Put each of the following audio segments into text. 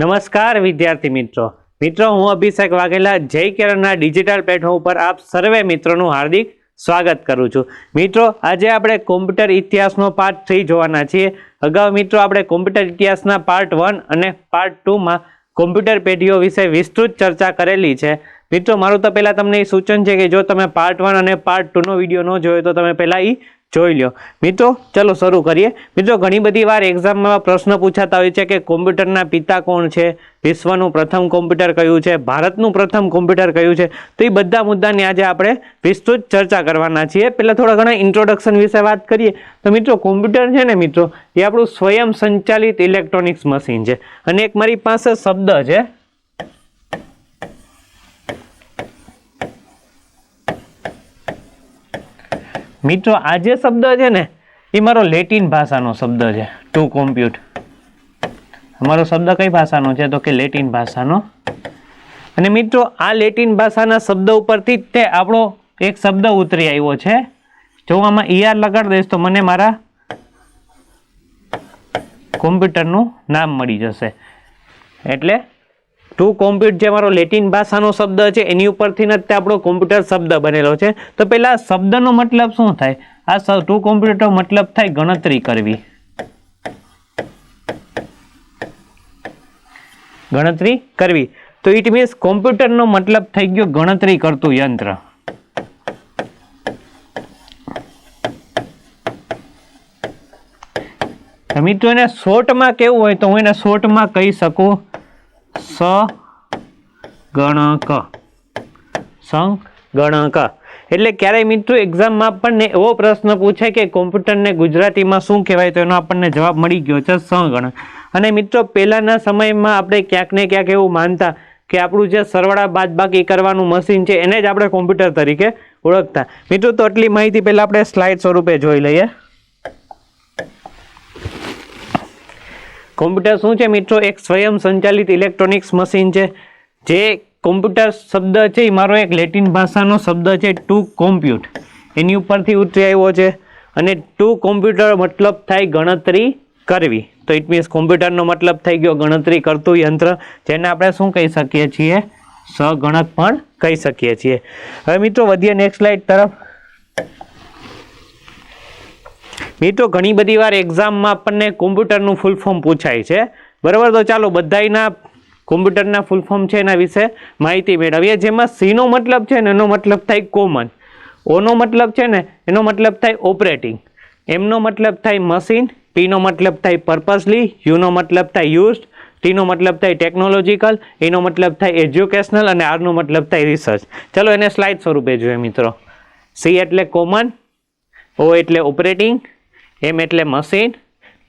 નમસ્કાર વિદ્યાર્થી મિત્રો. મિત્રો, હું અભિષેક વાઘેલા, જય કેરળના ડિજિટલ પ્લેટફોર્મ ઉપર આપ સર્વે મિત્રોનું હાર્દિક સ્વાગત કરું છું. મિત્રો, આજે આપણે કોમ્પ્યુટર ઇતિહાસનો પાર્ટ થ્રી જોવાના છીએ. અગાઉ મિત્રો, આપણે કોમ્પ્યુટર ઇતિહાસના પાર્ટ વન અને પાર્ટ ટુમાં કોમ્પ્યુટર પેઢીઓ વિશે વિસ્તૃત ચર્ચા કરેલી છે. મિત્રો, મારું તો પહેલાં તમને એ સૂચન છે કે જો તમે પાર્ટ વન અને પાર્ટ ટુનો વીડિયો ન જોયો તો તમે પહેલાં એ જોઈ લો મિત્રો, ચલો શરૂ કરીએ. મિત્રો, ઘણી બધી વાર એક્ઝામમાં પ્રશ્ન પૂછાતા હોય છે કે કોમ્પ્યુટરના પિતા કોણ છે? વિશ્વનું પ્રથમ કોમ્પ્યુટર કયું છે? ભારતનું પ્રથમ કોમ્પ્યુટર કયું છે? તો એ બધા મુદ્દાની આજે આપણે વિસ્તૃત ચર્ચા કરવાના છીએ. પહેલાં થોડા ઘણા ઇન્ટ્રોડક્શન વિશે વાત કરીએ. તો મિત્રો, કોમ્પ્યુટર છે ને મિત્રો, એ આપણું સ્વયં સંચાલિત ઇલેક્ટ્રોનિક્સ મશીન છે. અને એક મારી પાસે શબ્દ છે. મિત્રો આ જે શબ્દ છે ને, એ મારો લેટિન ભાષાનો શબ્દ છે. ટુ કોમ્પ્યુટ અમારો શબ્દ કઈ ભાષાનો છે? તો કે લેટિન ભાષાનો. અને મિત્રો, આ લેટિન ભાષાના શબ્દ ઉપરથી જ તે આપણો એક શબ્દ ઉતરી આવ્યો છે. જો હું આમાં ઈઆર લગાડી દઈશ તો મને મારા કોમ્પ્યુટરનું નામ મળી જશે. એટલે ટુ કોમ્પ્યુટ જે મારો લેટિન ભાષાનો શબ્દ છે, એની ઉપરથી જ તે આપણો કોમ્પ્યુટર શબ્દ બનેલો છે. તો પહેલાં શબ્દનો મતલબ શું થાય? આ ટુ કોમ્પ્યુટર મતલબ થાય ગણતરી કરવી. ગણતરી કરવી. તો ઇટ મીન્સ કોમ્પ્યુટરનો મતલબ થઈ ગયો ગણતરી કરતું યંત્ર. મિત્રો એને શોર્ટમાં કેવું હોય તો હું એને શોર્ટમાં કહી શકું. સ ગણક સંગણક. એટલે ક્યારેય મિત્રો એક્ઝામમાં આપણને એવો પ્રશ્ન પૂછે કે કોમ્પ્યુટરને ગુજરાતીમાં શું કહેવાય તો એનો આપણને જવાબ મળી ગયો છે સંગણક અને મિત્રો પહેલાંના સમયમાં આપણે ક્યાંક ને ક્યાંક એવું માનતા કે આપણું જે સરવાળા બાદબાકી કરવાનું મશીન છે એને જ આપણે કોમ્પ્યુટર તરીકે ઓળખતા. મિત્રો તો આટલી માહિતી પહેલાં આપણે સ્લાઇડ સ્વરૂપે જોઈ લઈએ. કોમ્પ્યુટર શું છે મિત્રો? એક સ્વયં સંચાલિત ઇલેક્ટ્રોનિક્સ મશીન છે. જે કોમ્પ્યુટર શબ્દ છે એ મારો એક લેટિન ભાષાનો શબ્દ છે ટુ કોમ્પ્યુટ એની ઉપરથી ઉતરી આવ્યો છે અને ટુ કોમ્પ્યુટર મતલબ થાય ગણતરી કરવી. તો ઇટ મીન્સ કોમ્પ્યુટરનો મતલબ થઈ ગયો ગણતરી કરતું યંત્ર, જેને આપણે શું કહી શકીએ છીએ? સગણક પણ કહી શકીએ છીએ. હવે મિત્રો, વધીએ નેક્સ્ટ સ્લાઇડ તરફ. મિત્રો ઘણી બધી વાર એક્ઝામમાં આપણને કોમ્પ્યુટરનું ફૂલ ફોર્મ પૂછાય છે. બરાબર, તો ચાલો બધાયના કોમ્પ્યુટરના ફૂલ ફોર્મ છે એના વિશે માહિતી મેળવીએ. જેમાં સીનો મતલબ છે ને, એનો મતલબ થાય કોમન ઓનો મતલબ છે ને, એનો મતલબ થાય ઓપરેટિંગ એમનો મતલબ થાય મશીન પીનો મતલબ થાય પર્પસલી યુનો મતલબ થાય યુઝડ ટીનો મતલબ થાય ટેકનોલોજીકલ એનો મતલબ થાય એજ્યુકેશનલ અને આરનો મતલબ થાય રિસર્ચ ચલો એને સ્લાઇડ સ્વરૂપે જોઈએ મિત્રો. સી એટલે કોમન ઓ એટલે ઓપરેટિંગ એમ એટલે મશીન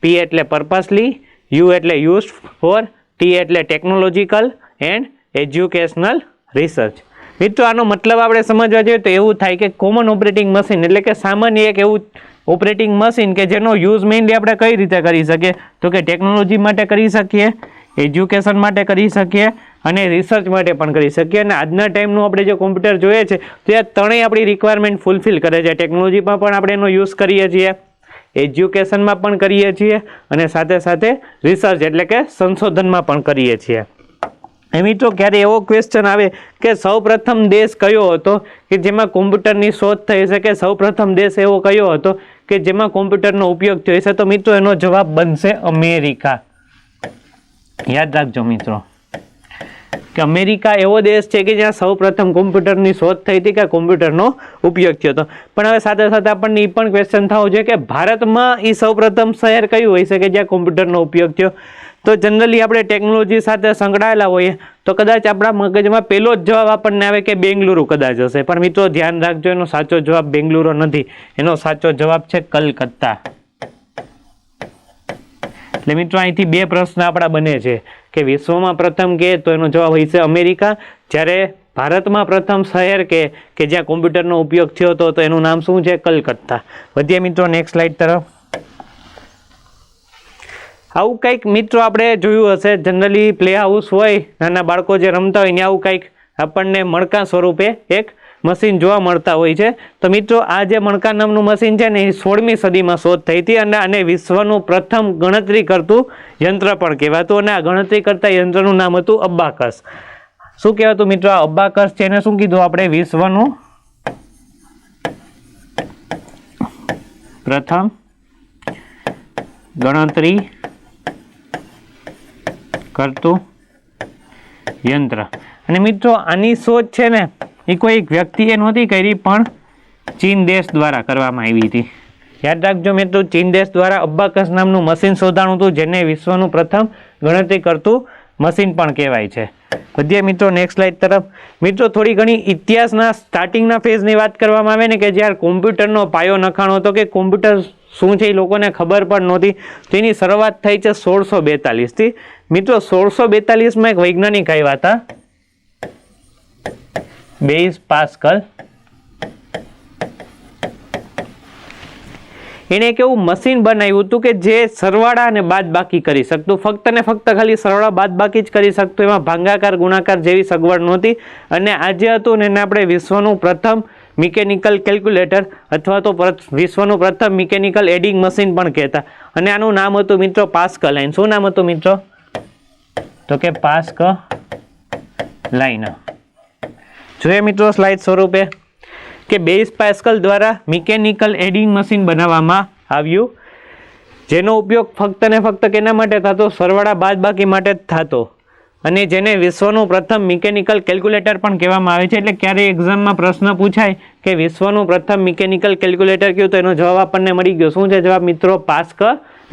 પી એટલે પર્પસલી યુ એટલે યુઝ ફોર ટી એટલે ટેકનોલોજીકલ એન્ડ એજ્યુકેશનલ રિસર્ચ મિત્રો, આનો મતલબ આપણે સમજવા જોઈએ તો એવું થાય કે કોમન ઓપરેટિંગ મશીન એટલે કે સામાન્ય એક એવું ઓપરેટિંગ મશીન કે જેનો યુઝ મેઇનલી આપણે કઈ રીતે કરી શકીએ? તો કે ટેકનોલોજી માટે કરી શકીએ એજ્યુકેશન માટે કરી શકીએ અને રિસર્ચ માટે પણ કરી શકીએ. અને આજના ટાઈમનું આપણે જે કોમ્પ્યુટર જોઈએ છે, તો એ ત્રણેય આપણી રિક્વાયરમેન્ટ ફૂલફિલ કરે છે. ટેકનોલોજીમાં પણ આપણે એનો યુઝ કરીએ છીએ. એજ્યુકેશનમાં પણ કરીએ છીએ અને સાથે સાથે રિસર્ચ એટલે કે સંશોધનમાં પણ કરીએ છીએ. એ મિત્રો, ક્યારે એવો ક્વેશ્ચન આવે કે સૌપ્રથમ દેશ કયો હતો? કે જેમાં કોમ્પ્યુટરની શોધ થઈ છે કે સૌપ્રથમ દેશ એવો કયો હતો? કે જેમાં કોમ્પ્યુટરનો ઉપયોગ થયો છે? તો મિત્રો, એનો જવાબ બનશે અમેરિકા. યાદ રાખજો મિત્રો. કે અમેરિકા એવો દેશ છે કે જ્યાં સૌપ્રથમ કોમ્પ્યુટરની શોધ થઈ હતી કે કોમ્પ્યુટરનો ઉપયોગ થયો હતો. પણ હવે સાથે સાથે આપણને એ પણ ક્વેશ્ચન થવો જોઈએ કે ભારતમાં એ સૌપ્રથમ શહેર કયું હોય છે કે જ્યાં કોમ્પ્યુટરનો ઉપયોગ થયો? તો જનરલી આપણે ટેકનોલોજી સાથે સંકળાયેલા હોઈએ તો કદાચ આપણા મગજમાં પહેલો જ જવાબ આપણને આવે કે બેંગલુરુ કદાચ હશે. પણ મિત્રો ધ્યાન રાખજો, એનો સાચો જવાબ બેંગલુરુ નથી. એનો સાચો જવાબ છે કલકત્તા. એટલે મિત્રો અહીંથી બે પ્રશ્ન આપણા બને છે. કે વિશ્વમાં પ્રથમ કે તો એનો જવાબ છે અમેરિકા. જ્યારે ભારતમાં પ્રથમ શહેર કે કે જ્યાં કોમ્પ્યુટરનો ઉપયોગ થયો હતો, તો એનું નામ શું છે? કલકત્તા. વધીએ મિત્રો નેક્સ્ટ સ્લાઇડ તરફ. આવું કંઈક મિત્રો આપણે જોયું હશે. જનરલી પ્લે હાઉસ હોય, નાના બાળકો જે રમતા હોય, ને આવું કંઈક આપણને મણકા સ્વરૂપે એક મશીન જોવા મળતા હોય છે. તો મિત્રો, આ જે મણકા નામનું મશીન છે ને, એ સોળમી સદીમાં શોધ થઈ હતી અને આને વિશ્વનું પ્રથમ ગણતરી કરતું યંત્ર પણ કહેવાતું અને આ ગણતરી કરતા યંત્રનું નામ હતું અબ્બાકસ. શું કહેવાતું મિત્રો આ અબ્બાકસ છે એને શું કીધું આપણે? વિશ્વનું પ્રથમ ગણતરી કરતું યંત્ર. અને મિત્રો, આની શોધ છે ને એ કોઈ એક વ્યક્તિએ નહોતી કરી, પણ ચીન દેશ દ્વારા કરવામાં આવી હતી. યાદ રાખજો મિત્રો, ચીન દેશ દ્વારા અબ્બાકસ નામનું મશીન શોધાણું હતું, જેને વિશ્વનું પ્રથમ ગણતરી કરતું મશીન પણ કહેવાય છે. વધીએ મિત્રો નેક્સ્ટ સ્લાઇડ તરફ. મિત્રો, થોડી ઘણી ઇતિહાસના સ્ટાર્ટિંગના ફેઝની વાત કરવામાં આવે ને, કે જ્યારે કોમ્પ્યુટરનો પાયો નખાણો હતો, કે કોમ્પ્યુટર શું છે એ લોકોને ખબર પણ નહોતી. તો એની શરૂઆત થઈ છે સોળસો બેતાલીસથી મિત્રો, સોળસો બેતાલીસમાં એક વૈજ્ઞાનિક આવ્યા હતા. Blaise Pascal. એણે એક એવું મશીન બનાવ્યું હતું કે જે સરવાળા અને બાદબાકી કરી શકતું. ફક્ત ને ફક્ત ખાલી સરવાળા બાદબાકી જ કરી શકતું. એમાં ભાંગાકાર, ગુણાકાર જેવી સગવડ નહોતી. અને આજે હતું ને એને આપણે વિશ્વનું પ્રથમ મિકેનિકલ કેલ્ક્યુલેટર અથવા તો વિશ્વનું પ્રથમ મિકેનિકલ એડિંગ મશીન પણ કહેતા. અને આનું નામ હતું મિત્રો પાસ્ક લાઈન શું નામ હતું મિત્રો? તો કે પાસ્ક લાઈન જોઈએ મિત્રો સ્લાઇડ સ્વરૂપે કે બેઝ પાસ્કલ દ્વારા મિકેનિકલ એડિંગ મશીન બનાવવામાં આવ્યું. જેનો ઉપયોગ ફક્ત ને ફક્ત કેના માટે થતો? સરવાળા બાદબાકી માટે જ થતો. અને જેને વિશ્વનું પ્રથમ મિકેનિકલ કેલ્ક્યુલેટર પણ કહેવામાં આવે છે. એટલે ક્યારેય એક્ઝામમાં પ્રશ્ન પૂછાય કે વિશ્વનું પ્રથમ મિકેનિકલ કેલ્ક્યુલેટર કયું? તો એનો જવાબ આપણને મળી ગયો. શું છે જવાબ મિત્રો? પાસ્ક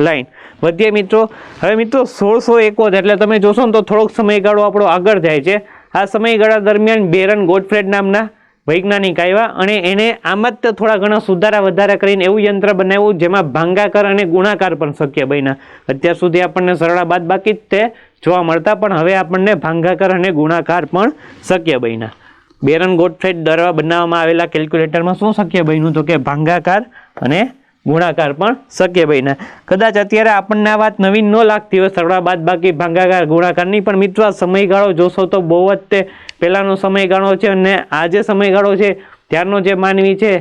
લાઈન વધીએ મિત્રો. હવે મિત્રો, સોળસો એકોતેર એટલે તમે જોશો ને તો થોડોક સમયગાળો આપણો આગળ જાય છે. આ સમયગાળા દરમિયાન બેરન ગોડફ્રેડ નામના વૈજ્ઞાનિક આવ્યા અને એને આમાં જ થોડા ઘણા સુધારા વધારા કરીને એવું યંત્ર બનાવ્યું જેમાં ભાંગાકાર અને ગુણાકાર પણ શક્ય બન્યા. અત્યાર સુધી આપણને સરળા બાદ બાકી તે જોવા મળતા, પણ હવે આપણને ભાંગાકાર અને ગુણાકાર પણ શક્ય બન્યા. બેરન ગોડફ્રેડ દ્વારા બનાવવામાં આવેલા કેલ્ક્યુલેટરમાં શું શક્ય બન્યું તો કે ભાંગાકાર અને ગુણાકાર પણ શક્ય બન્યા. કદાચ અત્યારે આપણને આ વાત નવીન ન લાગતી હોય સરળા બાદ બાકી ભાંગાકાર ગુણાકારની, પણ મિત્રો સમયગાળો જોશો તો બહુ જ તે પહેલાંનો સમયગાળો છે અને આ જે સમયગાળો છે, ત્યારનો જે માનવી છે,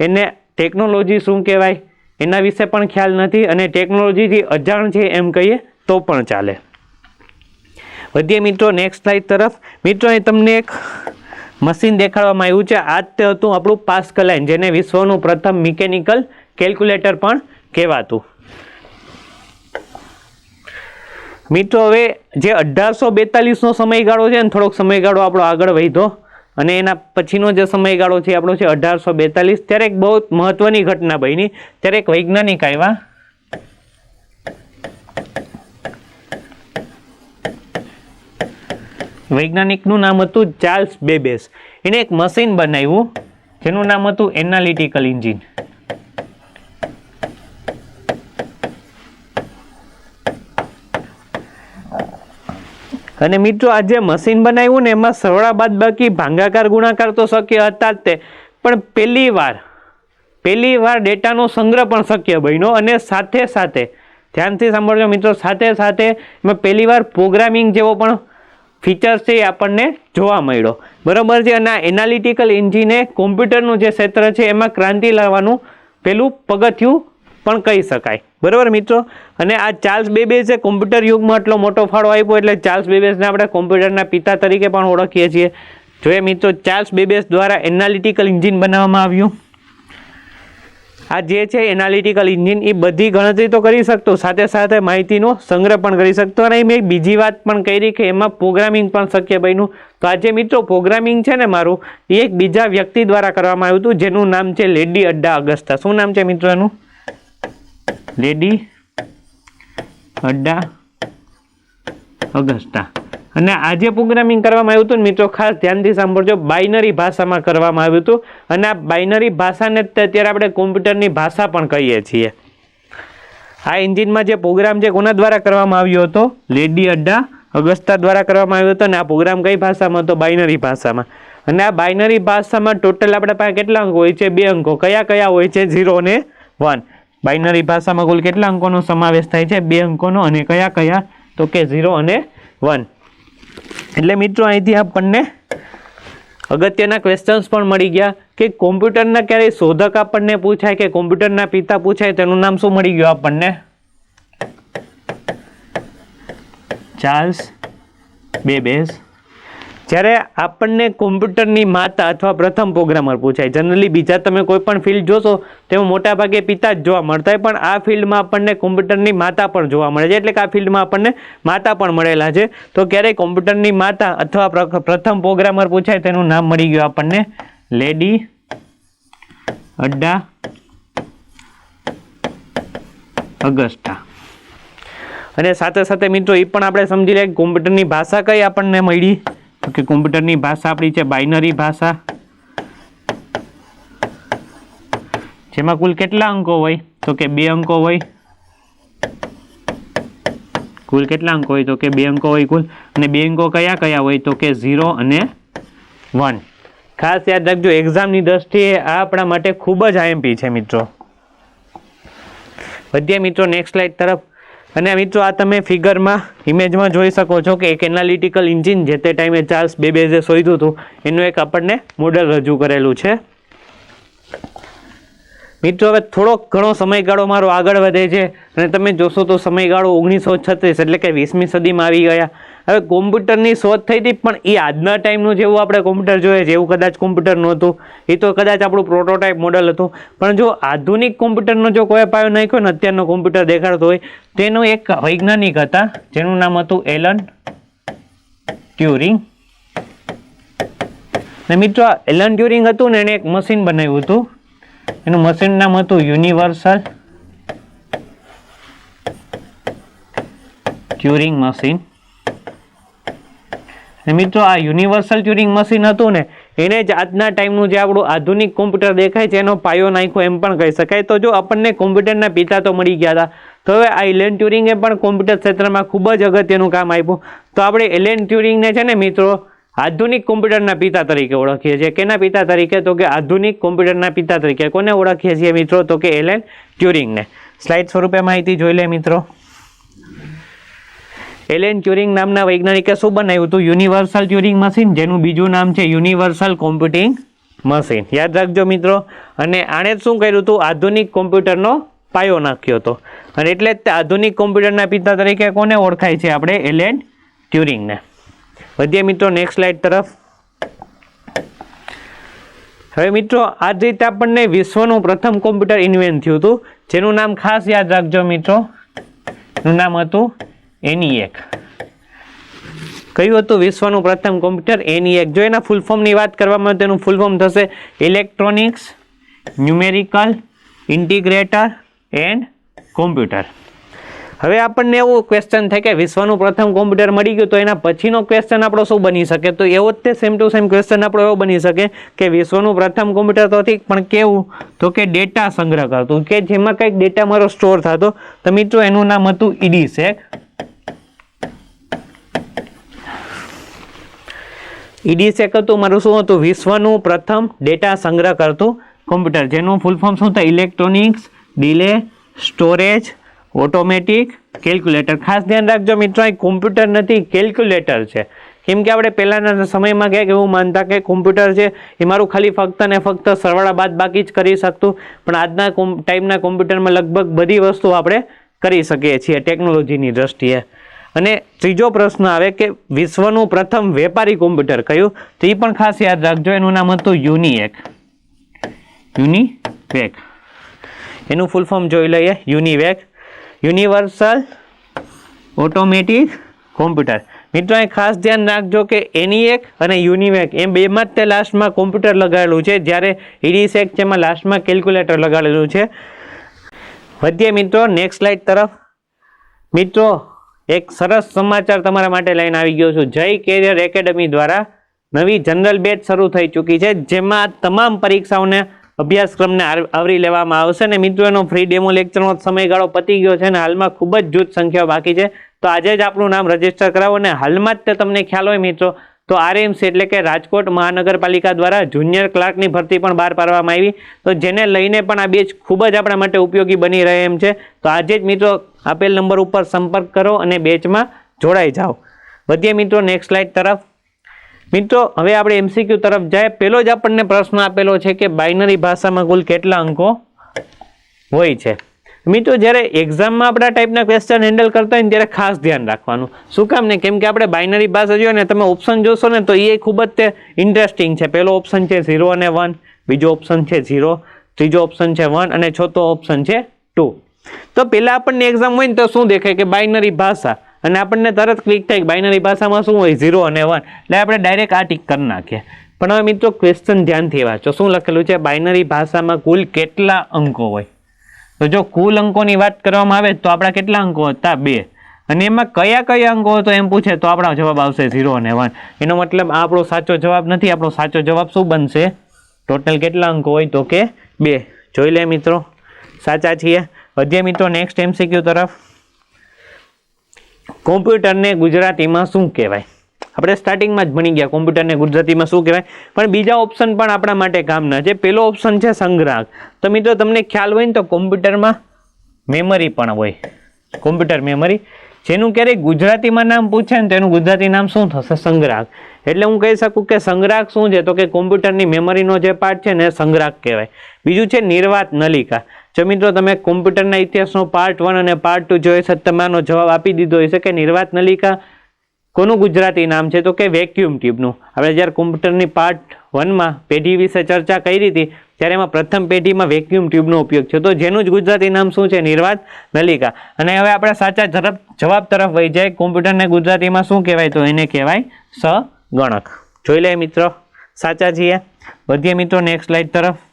એને ટેકનોલોજી શું કહેવાય, એના વિશે પણ ખ્યાલ નથી અને ટેકનોલોજીથી અજાણ છે એમ કહીએ તો પણ ચાલે. વધીએ મિત્રો નેક્સ્ટ સ્લાઇડ તરફ. મિત્રો, અહીં તમને એક મશીન દેખાડવામાં આવ્યું છે. આ તે હતું આપણું પાસ્કલાઇન જેને વિશ્વનું પ્રથમ મિકેનિકલ કેલ્ક્યુલેટર પણ કહેવાતું. મિત્રો, હવે જે અઢારસો બેતાલીસનો સમયગાળો છે ને, થોડોક સમયગાળો આપણો આગળ વધ્યો અને એના પછીનો જે સમયગાળો છે આપણો છે અઢારસો બેતાલીસ. ત્યારે એક બહુ મહત્વની ઘટના બની. ત્યારે એક વૈજ્ઞાનિક આવ્યા. વૈજ્ઞાનિકનું નામ હતું ચાર્લ્સ બેબેસ. એણે એક મશીન બનાવ્યું. જેનું નામ હતું એનાલિટિકલ એન્જિન. અને મિત્રો આ જે મશીન બનાવ્યું ને એમાં સરળા બાદ બાકી ભાંગાકાર, ગુણાકાર તો શક્ય હતા જ તે. પણ પહેલી વાર પહેલી વાર ડેટાનો સંગ્રહ પણ શક્ય બન્યો અને સાથે સાથે, ધ્યાનથી સાંભળજો મિત્રો, સાથે સાથે એમાં પહેલી વાર પ્રોગ્રામિંગ જેવો પણ ફીચર્સ છે એ આપણને જોવા મળ્યો. બરાબર છે? અને આ એનાલિટિકલ એન્જિને કોમ્પ્યુટરનું જે ક્ષેત્ર છે, એમાં ક્રાંતિ લાવવાનું પેલું પગથિયું પણ કહી શકાય. બરાબર મિત્રો? અને આ ચાર્લ્સ બેબેઝે કોમ્પ્યુટર યુગમાં આટલો મોટો ફાળો આપ્યો એટલે ચાર્લ્સ બેબેઝને આપણે કોમ્પ્યુટરના પિતા તરીકે પણ ઓળખીએ છીએ. જોઈએ મિત્રો, ચાર્લ્સ બેબેઝ દ્વારા એનાલિટિકલ ઇન્જિન બનાવવામાં આવ્યું. આ જે છે એનાલિટિકલ એન્જિન, એ બધી ગણતરી તો કરી શકતો, સાથે સાથે માહિતીનો સંગ્રહ પણ કરી શકતો. અને મેં બીજી વાત પણ કરી કે એમાં પ્રોગ્રામિંગ પણ શક્ય બન્યું. તો આજે મિત્રો, પ્રોગ્રામિંગ છે ને મારું, એ એક બીજા વ્યક્તિ દ્વારા કરવામાં આવ્યું હતું, જેનું નામ છે લેડી અડ્ડા અગસ્તા. શું નામ છે મિત્રો એનું લેડી, અડ્ડા, અગસ્તા. અને આજે પ્રોગ્રામિંગ કરવામાં આવ્યું હતું મિત્રો, ખાસ ધ્યાનથી સાંભળજો, બાઇનરી ભાષામાં કરવામાં આવ્યું હતું. અને આ બાઇનરી ભાષાને અત્યારે આપણે કોમ્પ્યુટરની ભાષા પણ કહીએ છીએ. આ એન્જિનમાં જે પ્રોગ્રામ છે કોના દ્વારા કરવામાં આવ્યો હતો? લેડી, અડ્ડા, અગસ્તા દ્વારા કરવામાં આવ્યો હતો. અને આ પ્રોગ્રામ કઈ ભાષામાં હતો? બાઇનરી ભાષામાં. અને આ બાઇનરી ભાષામાં ટોટલ આપણા પાસે કેટલા અંકો હોય છે? બે અંકો. કયા કયા હોય છે? ઝીરો અને વન બાઇનરી ભાષામાં કુલ કેટલા અંકોનો સમાવેશ થાય છે? બે અંકોનો અને કયા કયા? તો કે ઝીરો અને વન. એટલે મિત્રો, અહીંથી આપણને અગત્યના ક્વેશ્ચન્સ પણ મળી ગયા કે કોમ્પ્યુટરના ક્યારેય શોધક આપણને પૂછાય કે કોમ્પ્યુટરના પિતા પૂછાય, તેનું નામ શું મળી ગયું આપણને? Charles Babbage. જ્યારે આપણને કોમ્પ્યુટરની માતા અથવા પ્રથમ પ્રોગ્રામર પૂછાય જનરલી બીજા તમે કોઈ પણ ફિલ્ડ જોશો, તેમાં મોટાભાગે પિતા જ જોવા મળતા હોય, પણ આ ફિલ્ડમાં આપણને કોમ્પ્યુટરની માતા પણ જોવા મળે છે. એટલે કે આ ફિલ્ડમાં આપણને માતા પણ મળેલા છે. તો ક્યારેય કોમ્પ્યુટરની માતા અથવા પ્ર- પ્રથમ પ્રોગ્રામર પૂછાય, તેનું નામ મળી ગયું આપણને લેડી અડ્ડા અગસ્ટા. અને સાથે સાથે મિત્રો એ પણ આપણે સમજી લઈએ કોમ્પ્યુટરની ભાષા કઈ આપણને મળી? તો કે કોમ્પ્યુટરની ભાષા આપણી છે, બાઇનરી ભાષા. જેમાં કુલ કેટલા અંકો હોય? તો કે બે અંકો હોય. કુલ કેટલા અંકો હોય? તો કે બે અંકો હોય કુલ. અને બે અંકો કયા કયા હોય? તો કે ઝીરો અને વન. ખાસ યાદ રાખજો, એક્ઝામની દ્રષ્ટિએ આ આપણા માટે ખૂબ જ આઈએમપી છે, મિત્રો. વધીએ મિત્રો નેક્સ્ટ સ્લાઇડ તરફ. અને મિત્રો આ તમે ફિગરમાં ઇમેજમાં જોઈ શકો છો કે એક એનાલિટિકલ એન્જિન જે તે ટાઈમે ચાર્લ્સ બેબેઝે શોધ્યું હતું, એનું એક આપણને મોડલ રજૂ કરેલું છે. મિત્રો હવે થોડોક ઘણો સમયગાળો મારો આગળ વધે છે અને તમે જોશો તો સમયગાળો ઓગણીસો છત્રીસ એટલે કે વીસમી સદીમાં આવી ગયા. હવે કોમ્પ્યુટરની શોધ થઈ હતી, પણ એ આજના ટાઈમનું જેવું આપણે કોમ્પ્યુટર જોઈએ એવું કદાચ કોમ્પ્યુટર નહોતું. એ તો કદાચ આપણું પ્રોટોટાઇપ મોડલ હતું. પણ જો આધુનિક કોમ્પ્યુટરનો જો કોઈ પાયો નાખ્યો ને, અત્યારનો કોમ્પ્યુટર દેખાડતો હોય, તેનો એક વૈજ્ઞાનિક હતા, જેનું નામ હતું એલન ટ્યુરિંગ. ને મિત્રો એલન ટ્યુરિંગ હતું ને એણે એક મશીન બનાવ્યું હતું. એનું મશીન નામ હતું યુનિવર્સલ ટ્યુરિંગ મશીન. અને મિત્રો, આ યુનિવર્સલ ટ્યુરિંગ મશીન હતું ને, એને જ આજના ટાઈમનું જે આપણું આધુનિક કોમ્પ્યુટર દેખાય છે, એનો પાયો નાખ્યો એમ પણ કહી શકાય. તો જો આપણને કોમ્પ્યુટરના પિતા તો મળી ગયા હતા, તો હવે આ એલેન ટ્યુરિંગે પણ કોમ્પ્યુટર ક્ષેત્રમાં ખૂબ જ અગત્યનું કામ આપ્યું. તો આપણે એલેન ટ્યુરિંગને છે ને, મિત્રો, આધુનિક કોમ્પ્યુટરના પિતા તરીકે ઓળખીએ છીએ. કેના પિતા તરીકે? તો કે આધુનિક કોમ્પ્યુટરના પિતા તરીકે. કોને ઓળખીએ છીએ મિત્રો? તો કે એલેન ટ્યુરિંગને સ્લાઇડ સ્વરૂપે માહિતી જોઈ લે, મિત્રો. એલેન ટ્યુરિંગ નામના વૈજ્ઞાનિકે શું બનાવ્યું હતું? યુનિવર્સલ ટ્યુરિંગ મશીન, જેનું બીજું નામ છે યુનિવર્સલ કોમ્પ્યુટિંગ મશીન. યાદ રાખજો મિત્રો. અને આણે શું કર્યું હતું? આધુનિક કોમ્પ્યુટરનો પાયો નાખ્યો હતો. અને એટલે જ આધુનિક કોમ્પ્યુટરના પિતા તરીકે કોને ઓળખાય છે આપણે? એલેન ટ્યુરિંગને. વધીએ મિત્રો નેક્સ્ટ સ્લાઇડ તરફ. હવે મિત્રો, આ જ રીતે આપણને વિશ્વનું પ્રથમ કોમ્પ્યુટર ઇન્વેન્ટ થયું હતું. જેનું નામ ખાસ યાદ રાખજો મિત્રો. નામ હતું એનીએક કયું હતું? વિશ્વનું પ્રથમ કોમ્પ્યુટર એની એક. જો એના ફૂલ ફોર્મની વાત કરવામાં તેનું ફૂલ ફોર્મ થશે electronics numerical integrator and computer હવે આપણને એવું ક્વેશ્ચન થાય કે વિશ્વનું પ્રથમ કોમ્પ્યુટર મળી ગયું તો એના પછીનો ક્વેશ્ચન આપણો શું બની શકે? તો એવો જ તે સેમ ટુ સેમ ક્વેશ્ચન આપણો એવો બની શકે કે વિશ્વનું પ્રથમ કોમ્પ્યુટર તો હતી પણ કેવું? તો કે ડેટા સંગ્રહ કરતું. કે જેમાં કંઈક ડેટા મારો સ્ટોર થતો. તો મિત્રો, એનું નામ હતું ઈડીસેક ઈડીસેક હતું મારું શું હતું? વિશ્વનું પ્રથમ ડેટા સંગ્રહ કરતું કોમ્પ્યુટર જેનું ફૂલ ફોર્મ શું થાય? Electronics delay storage automatic calculator ખાસ ધ્યાન રાખજો મિત્રો આ કોમ્પ્યુટર નથી કેલ્ક્યુલેટર છે. કેમ કે આપણે પહેલાંના સમયમાં ક્યાંક એવું માનતા કે કોમ્પ્યુટર છે, એ મારું ખાલી ફક્ત ને ફક્ત સરવાળા બાદ બાકી જ કરી શકતું, પણ આજના ટાઈમના કોમ્પ્યુટરમાં લગભગ બધી વસ્તુ આપણે કરી શકીએ છીએ ટેકનોલોજીની દ્રષ્ટિએ. અને ત્રીજો પ્રશ્ન આવે કે વિશ્વનું પ્રથમ વેપારી કોમ્પ્યુટર કયું? તો એ પણ ખાસ યાદ રાખજો, એનું નામ હતું યુનિએક. યુનિવેક. એનું ફૂલ ફોર્મ જોઈ લઈએ. યુનિવેક. Universal automatic computer. મિત્રો, અહીં ખાસ ધ્યાન રાખજો કે એની એક અને યુનિવેક, એમ બેમાં જ તે લાસ્ટમાં કોમ્પ્યુટર લગાડેલું છે, જ્યારે ઇડીસેક જેમાં લાસ્ટમાં કેલ્ક્યુલેટર લગાડેલું છે. વધીએ મિત્રો નેક્સ્ટ સ્લાઇડ તરફ. મિત્રો એક સરસ સમાચાર તમારા માટે લઈને આવી ગયો છું. જય કેરિયર એકેડમી દ્વારા નવી જનરલ બેચ શરૂ થઈ ચૂકી છે, જેમાં તમામ પરીક્ષાઓને અભ્યાસક્રમને આવરી લેવામાં આવશે અને મિત્રો, એનો ફ્રી ડેમો લેક્ચરનો સમયગાળો પતી ગયો છે અને હાલમાં ખૂબ જ જૂથ સંખ્યા બાકી છે. તો આજે જ આપણું નામ રજિસ્ટર કરાવો અને હાલમાં જ તે તમને ખ્યાલ હોય મિત્રો તો આરએમસી એટલે કે રાજકોટ મહાનગરપાલિકા દ્વારા જુનિયર ક્લાર્કની ભરતી પણ બહાર પાડવામાં આવી. તો જેને લઈને પણ આ બેચ ખૂબ જ આપણા માટે ઉપયોગી બની રહે એમ છે. તો આજે જ મિત્રો આપેલ નંબર ઉપર સંપર્ક કરો અને બેચમાં જોડાઈ જાઓ. વધીએ મિત્રો નેક્સ્ટ સ્લાઇડ તરફ. મિત્રો, હવે આપણે એમસીક્યુ તરફ જાય. પેલો જ આપણને પ્રશ્ન આપેલો છે કે બાઇનરી ભાષામાં કુલ કેટલા અંકો હોય છે? મિત્રો, જ્યારે એક્ઝામમાં આપણા ટાઈપના ક્વેશ્ચન હેન્ડલ કરતા હોય ને ત્યારે ખાસ ધ્યાન રાખવાનું. શું કામ ને કેમ કે આપણે બાઇનરી ભાષા જોઈએ ને, તમે ઓપ્શન જોશો ને, તો એ ખૂબ જ તે ઇન્ટરેસ્ટિંગ છે. પહેલો ઓપ્શન છે ઝીરો અને વન બીજો ઓપ્શન છે ઝીરો ત્રીજો ઓપ્શન છે વન અને ચોથો ઓપ્શન છે ટુ તો પહેલાં આપણને એક્ઝામ હોય ને, તો શું દેખાય કે બાઇનરી ભાષા? અને આપણને તરત ક્લિક થાય બાઇનરી ભાષામાં શું હોય? ઝીરો અને વન એટલે આપણે ડાયરેક્ટ આ ટીક કરી નાખીએ. પણ હવે મિત્રો ક્વેશ્ચન ધ્યાનથી વાંચો. શું લખેલું છે? બાઇનરી ભાષામાં કુલ કેટલા અંકો હોય? તો જો કુલ અંકોની વાત કરવામાં આવે તો આપણા કેટલા અંકો હતા? બે. અને એમાં કયા કયા અંકો હતો એમ પૂછે તો આપણો જવાબ આવશે ઝીરો અને વન એનો મતલબ આપણો સાચો જવાબ નથી, આપણો સાચો જવાબ શું બનશે? ટોટલ કેટલા અંકો હોય તો કે બે. જોઈ લે મિત્રો. સાચા છીએ. વધીએ મિત્રો નેક્સ્ટ એમસીક્યુ તરફ. કોમ્પ્યુટરને ગુજરાતીમાં શું કહેવાય? આપણે સ્ટાર્ટિંગમાં જ ભણી ગયા કોમ્પ્યુટરને ગુજરાતીમાં શું કહેવાય? પણ બીજા ઓપ્શન પણ આપણા માટે કામના છે. પહેલો ઓપ્શન છે સંગ્રાહક. તો મિત્રો, તમને ખ્યાલ હોય ને તો કોમ્પ્યુટરમાં મેમરી પણ હોય. કોમ્પ્યુટર મેમરી જેનું ક્યારેક ગુજરાતીમાં નામ પૂછે ને તેનું ગુજરાતી નામ શું થશે? સંગ્રાહક. એટલે હું કહી શકું કે સંગ્રાહક શું છે? તો કે કોમ્પ્યુટરની મેમરીનો જે પાર્ટ છે ને સંગ્રાહક કહેવાય. બીજું છે નિર્વાત નલિકા. જો મિત્રો, તમે કોમ્પ્યુટરના ઇતિહાસનો પાર્ટ વન અને પાર્ટ ટુ જોઈ છે તમે આનો જવાબ આપી દીધો હશે કે નિર્વાત નલિકા કોનું ગુજરાતી નામ છે? તો કે વેક્યુમ ટ્યુબનું આપણે જ્યારે કોમ્પ્યુટરની પાર્ટ વનમાં પેઢી વિશે ચર્ચા કરી હતી, ત્યારે એમાં પ્રથમ પેઢીમાં વેક્યુમ ટ્યુબનો ઉપયોગ છે તો જેનું જ ગુજરાતી નામ શું છે? નિર્વાત નલિકા. અને હવે આપણે સાચા ઝડપ જવાબ તરફ વહી જાય. કોમ્પ્યુટરને ગુજરાતીમાં શું કહેવાય? તો એને કહેવાય સગણક. જોઈ લે મિત્રો, સાચા છીએ. વધીએ મિત્રો નેક્સ્ટ સ્લાઇડ તરફ.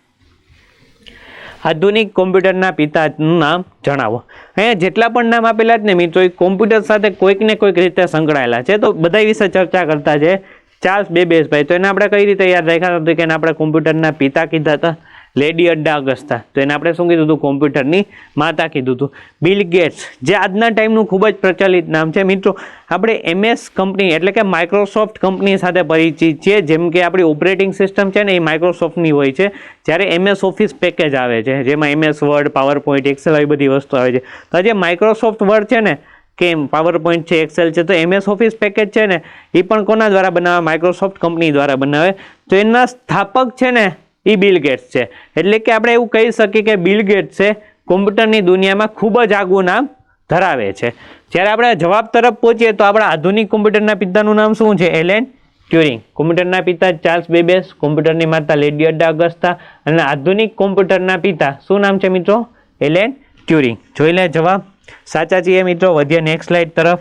આધુનિક કોમ્પ્યુટરના પિતાનું નામ જણાવો. અહીંયા જેટલા પણ નામ આપેલા જ ને મિત્રો, એ કોમ્પ્યુટર સાથે કોઈક ને કોઈક રીતે સંકળાયેલા છે. તો બધા વિશે ચર્ચા કરતા છે. ચાર્લ્સ બેબેસભાઈ તો એને આપણે કઈ રીતે યાદ રાખ્યા? હતા કે એને આપણે કોમ્પ્યુટરના પિતા કીધા હતા. લેડી અડ્ડા અગસ્તા તો એને આપણે શું કીધું હતું? કોમ્પ્યુટરની માતા કીધું હતું. બિલ ગેટ્સ, જે આજના ટાઈમનું ખૂબ જ પ્રચલિત નામ છે. મિત્રો, આપણે એમએસ કંપની એટલે કે માઇક્રોસોફ્ટ કંપની સાથે પરિચિત છીએ જેમ કે આપણી ઓપરેટિંગ સિસ્ટમ છે ને, એ માઇક્રોસોફ્ટની હોય છે. જ્યારે એમએસ ઓફિસ પેકેજ આવે છે, જેમાં MS Word PowerPoint Excel આવી બધી વસ્તુ આવે છે. તો જે માઇક્રોસોફ્ટ વર્ડ છે ને, કેમ પાવર પોઈન્ટ છે, એક્સેલ છે, તો એમએસ ઓફિસ પેકેજ છે ને, એ પણ કોના દ્વારા બનાવે? માઇક્રોસોફ્ટ કંપની દ્વારા બનાવે. તો એના સ્થાપક છે ને એ બિલ ગેટ્સ છે. એટલે કે આપણે એવું કહી શકીએ કે બિલ ગેટ્સ છે, કોમ્પ્યુટરની દુનિયામાં ખૂબ જ આગવું નામ ધરાવે છે. જ્યારે આપણે જવાબ તરફ પહોંચીએ તો આપણા આધુનિક કોમ્પ્યુટરના પિતાનું નામ શું છે? એલેન ટ્યુરિંગ. કોમ્પ્યુટરના પિતા ચાર્લ્સ બેબેસ, કોમ્પ્યુટરની માતા લેડી અડ્ડા અગસ્તા અને આધુનિક કોમ્પ્યુટરના પિતા શું નામ છે મિત્રો? Alan Turing. જોઈ લે જવાબ. સાચા છીએ મિત્રો, વધીએ નેક્સ્ટ સ્લાઇડ તરફ.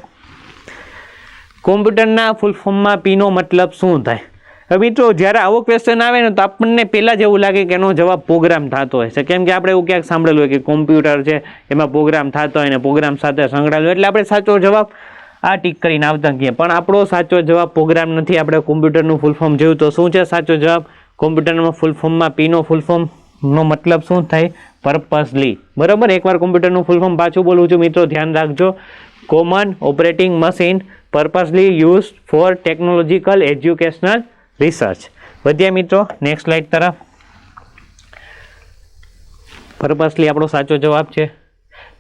કોમ્પ્યુટરના ફૂલ ફોર્મમાં પીનો મતલબ શું થાય? હવે મિત્રો, જ્યારે આવો ક્વેશ્ચન આવે ને તો આપણને પહેલાં જ એવું લાગે કે એનો જવાબ પ્રોગ્રામ થતો હોય છે. કેમ કે આપણે એવું ક્યાંક સાંભળેલું હોય કે કોમ્પ્યુટર છે, એમાં પ્રોગ્રામ થતો હોય ને પ્રોગ્રામ સાથે સંકળાયેલો એટલે આપણે સાચો જવાબ આ ટીક કરીને આવતા કહીએ. પણ આપણો સાચો જવાબ પ્રોગ્રામ નથી. આપણે કોમ્પ્યુટરનું ફૂલ ફોર્મ જોયું તો શું છે સાચો જવાબ? કોમ્પ્યુટરમાં ફૂલ ફોર્મમાં પીનો ફૂલ ફોર્મનો મતલબ શું થાય? પર્પઝલી બરાબર? એકવાર કોમ્પ્યુટરનું ફૂલ ફોર્મ પાછું બોલું છું મિત્રો, ધ્યાન રાખજો. Common operating machine purposely use for technological educational research વધ્યા મિત્રો નેક્સ્ટ સ્લાઇડ તરફ. પર્પસલી આપણો સાચો જવાબ છે.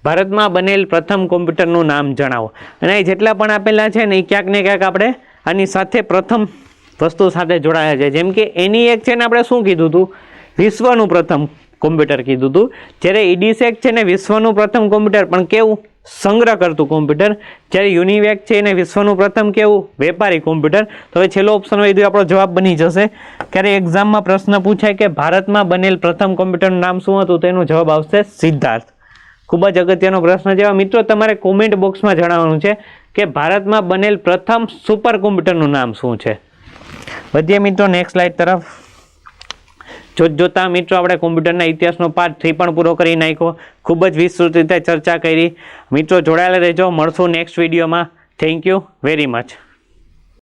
ભારતમાં બનેલ પ્રથમ કોમ્પ્યુટરનું નામ જણાવો. અને એ જેટલા પણ આપેલા છે ને, એ ક્યાંક ને ક્યાંક આપણે આની સાથે પ્રથમ વસ્તુ સાથે જોડાયા છે. જેમ કે એની એક છે ને, આપણે શું કીધું હતું? વિશ્વનું પ્રથમ કોમ્પ્યુટર કીધું હતું. જ્યારે ઇડીસેક છે ને, વિશ્વનું પ્રથમ કોમ્પ્યુટર. પણ કેવું? સંગ્રહ કરતું કોમ્પ્યુટર. જ્યારે યુનિવેક છે એને વિશ્વનું પ્રથમ કેવું? વેપારી કોમ્પ્યુટર. તો હવે છેલ્લો ઓપ્શન હોય તો આપણો જવાબ બની જશે. ક્યારે એક્ઝામમાં પ્રશ્ન પૂછાય કે ભારતમાં બનેલ પ્રથમ કોમ્પ્યુટરનું નામ શું હતું? તેનો જવાબ આવશે સિદ્ધાર્થ. ખૂબ જ અગત્યનો પ્રશ્ન છે. મિત્રો, તમારે કોમેન્ટ બોક્સમાં જણાવવાનું છે કે ભારતમાં બનેલ પ્રથમ સુપર કોમ્પ્યુટરનું નામ શું છે? વધીએ મિત્રો નેક્સ્ટ સ્લાઇડ તરફ. જોત જોતા મિત્રો આપણે કોમ્પ્યુટરના ઇતિહાસનો પાર્ટ થ્રી પણ પૂરો કરી નાખ્યો. ખૂબ જ વિસ્તૃત રીતે ચર્ચા કરી. મિત્રો જોડાયેલા રહેજો. મળશું નેક્સ્ટ વિડીયોમાં થેન્ક યુ વેરી મચ